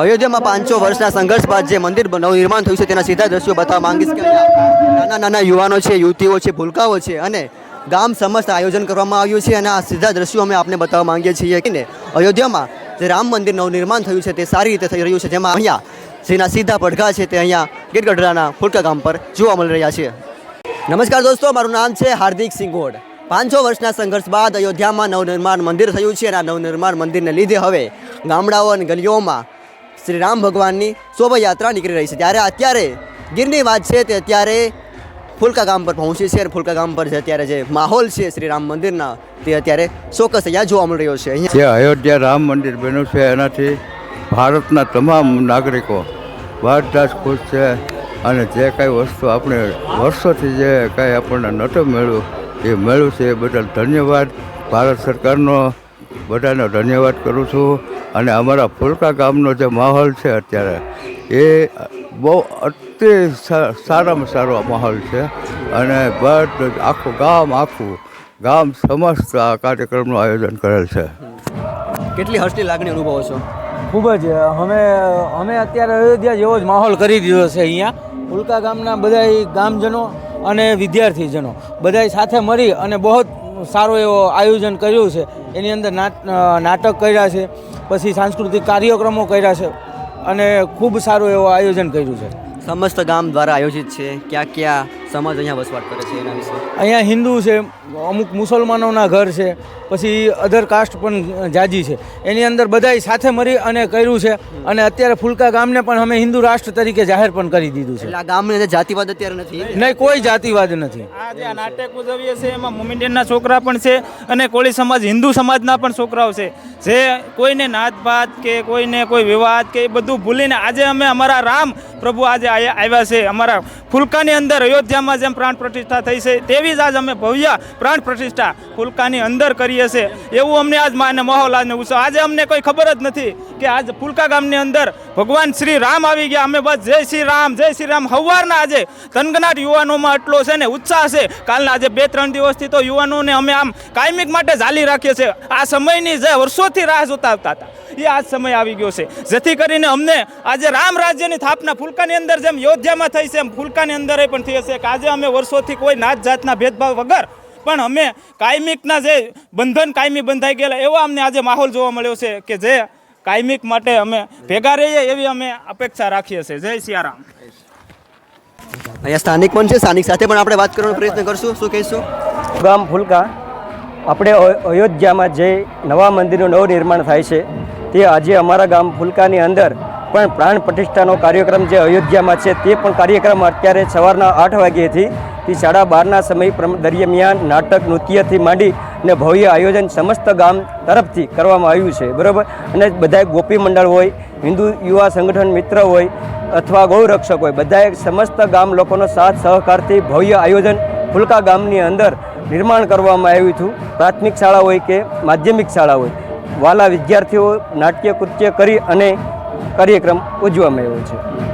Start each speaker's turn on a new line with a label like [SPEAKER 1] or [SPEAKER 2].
[SPEAKER 1] અયોધ્યામાં પાંચસો વર્ષના સંઘર્ષ બાદ જે મંદિર નવનિર્માણ થયું છે તેના સીધા દ્રશ્યો બતાવવા માંગીશ કે નાના નાના યુવાનો છે, યુવતીઓ છે, ભૂલકાઓ છે અને ગામ સમસ્ત આયોજન કરવામાં આવ્યું છે અને આ સીધા દ્રશ્યો અમે આપને બતાવવા માંગીએ છીએ કે અયોધ્યામાં જે રામ મંદિર નવનિર્માણ થયું છે તે સારી રીતે થઈ રહ્યું છે. જેમાં અહીંયા જેના સીધા પડઘા છે તે અહીંયા ગીરગઢડાના ફુલકા ગામ પર જોવા મળી રહ્યા છે. નમસ્કાર દોસ્તો, મારું નામ છે હાર્દિક સિંગોડ. પાંચસો વર્ષના સંઘર્ષ બાદ અયોધ્યામાં નવનિર્માણ મંદિર થયું છે અને આ નવનિર્માણ મંદિરને લીધે હવે ગામડાઓ અને ગલીઓમાં શ્રી રામ ભગવાનની શોભાયાત્રા નીકળી રહી છે. ત્યારે અત્યારે ગીરની વાત છે તે અત્યારે ફુલકા ગામ પર પહોંચી છે અને ફુલકા ગામ પર જે અત્યારે જે માહોલ છે શ્રી રામ મંદિરના તે અત્યારે ચોક્કસ અહીંયા જોવા મળી રહ્યો છે. અહીંયા
[SPEAKER 2] જે અયોધ્યા રામ મંદિર બન્યું છે એનાથી ભારતના તમામ નાગરિકો ભારતદાસ ખુશ છે અને જે કાંઈ વસ્તુ આપણે વર્ષોથી જે કાંઈ આપણને નહોતું મળ્યું, એ મળ્યું છે એ બદલ ધન્યવાદ. ભારત સરકારનો બધાનો ધન્યવાદ કરું છું. અને અમારા ફુલકા ગામનો જે માહોલ છે અત્યારે એ બહુ અતિ સારામાં સારો માહોલ છે. અને બધ આખું ગામ આખું ગામ સમસ્ત આ કાર્યક્રમનું આયોજન કરેલ છે.
[SPEAKER 1] કેટલી હર્ષની લાગણી અનુભવો છો?
[SPEAKER 3] ખૂબ જ અમે અમે અત્યારે અયોધ્યા જેવો જ માહોલ કરી દીધો છે અહીંયા. ઉલ્કા ગામના બધા ગામજનો અને વિદ્યાર્થીજનો. બધા સાથે મળી અને બહુ જ સારો એવો આયોજન કર્યું છે. એની અંદર નાટ- નાટક કર્યા છે પછી સાંસ્કૃતિક કાર્યક્રમો કર્યા છે અને ખૂબ સારું એવું આયોજન કર્યું છે.
[SPEAKER 1] સમસ્ત ગામ દ્વારા આયોજિત છે. ક્યાં ક્યાં સમાજ અહીંયા વસવાટ કરે છે એના વિશે?
[SPEAKER 3] અહીંયા હિન્દુ છે અમુક મુસલમાનોના ઘર છે પછી અધર કાસ્ટ પણ જાજી છે. એની અંદર બધાય સાથે મળી અને કર્યું છે અને અત્યારે ફુલકા ગામને પણ અમે હિન્દુ રાષ્ટ્ર તરીકે જાહેર પણ કરી દીધું છે.
[SPEAKER 1] આ ગામની અંદર જાતિવાદ અત્યારે નથી?
[SPEAKER 3] નહીં કોઈ જાતિવાદ નથી.
[SPEAKER 4] આ જે આ નાટક ઉજવીએ છીએ એમાં મોમિન્ડિયનના છોકરા પણ છે અને કોળી સમાજ હિન્દુ સમાજના પણ છોકરાઓ છે. જે કોઈને નાતભાત કે કોઈને કોઈ વિવાદ કે એ બધું ભૂલીને આજે અમે અમારા રામ પ્રભુ આજે આવ્યા છે. અમારા ફુલકાની અંદર અયોધ્યામાં જેમ પ્રાણ પ્રતિષ્ઠા થઈ છે તેવી જ આજ અમે ભવ્ય પ્રાણ પ્રતિષ્ઠા ફુલકાની અંદર કરીએ છીએ એવું અમને આજ માને માહોલ આજને ઉત્સવ આજે અમને કોઈ ખબર જ નથી કે આજ ફુલકા ગામની અંદર ભગવાન શ્રી રામ આવી ગયા. અમે બસ જય શ્રી રામ, જય શ્રી રામ. હવારના આજે તનગનાટ યુવાનોમાં એટલો છે ને ઉત્સાહ છે. કાલના આજે બે, ત્રણ દિવસથી તો યુવાનોને અમે આમ કાયમિક માટે ઝાલી રાખીએ છીએ. આ સમયની જે વર્ષોથી રાહ જોતા આવતા હતા, એ આજ સમય આવી ગયો છે. જેથી કરીને અમને આજે રામ રાજ્યની સ્થાપના ફુલકાની અંદર જેમ યોધ્યામાં થઈ છે, એમ ફુલકાની અંદર પણ થઈ હશે કે આજે અમે વર્ષોથી કોઈ નાત જાતના ભેદભાવ વગર પણ અમે કાયમિકના જે બંધન કાયમી બંધાઈ ગયેલા એવો અમને આજે માહોલ જોવા મળ્યો છે કે જે કાયમિક માટે અમે ભેગા રહીએ એવી અમે અપેક્ષા રાખીએ છીએ. જય સિયારામ.
[SPEAKER 1] અહીંયા સ્થાનિક પણ છે સ્થાનિક સાથે પણ આપણે વાત કરવાનો પ્રયત્ન કરશું. શું કહીશું?
[SPEAKER 5] ગામ ફુલકા. આપણે અયોધ્યામાં જે નવા મંદિરનું નવનિર્માણ થાય છે તે આજે અમારા ગામ ફુલકાની અંદર પણ પ્રાણ પ્રતિષ્ઠાનો કાર્યક્રમ જે અયોધ્યામાં છે તે પણ કાર્યક્રમ અત્યારે સવારના આઠ વાગ્યેથી થી સાડા બારના સમય દરમિયાન નાટક નૃત્યથી માંડી અને ભવ્ય આયોજન સમસ્ત ગામ તરફથી કરવામાં આવ્યું છે. બરાબર? અને બધાએ ગોપી મંડળ હોય, હિન્દુ યુવા સંગઠન મિત્ર હોય અથવા ગૌરક્ષક હોય બધાએ સમસ્ત ગામ લોકોનો સાથ સહકારથી ભવ્ય આયોજન ફુલકા ગામની અંદર નિર્માણ કરવામાં આવ્યું હતું. પ્રાથમિક શાળા હોય કે માધ્યમિક શાળા હોય. વાલા વિદ્યાર્થીઓ નાટ્ય કૃત્ય કરી અને કાર્યક્રમ ઉજવવામાં આવ્યો છે.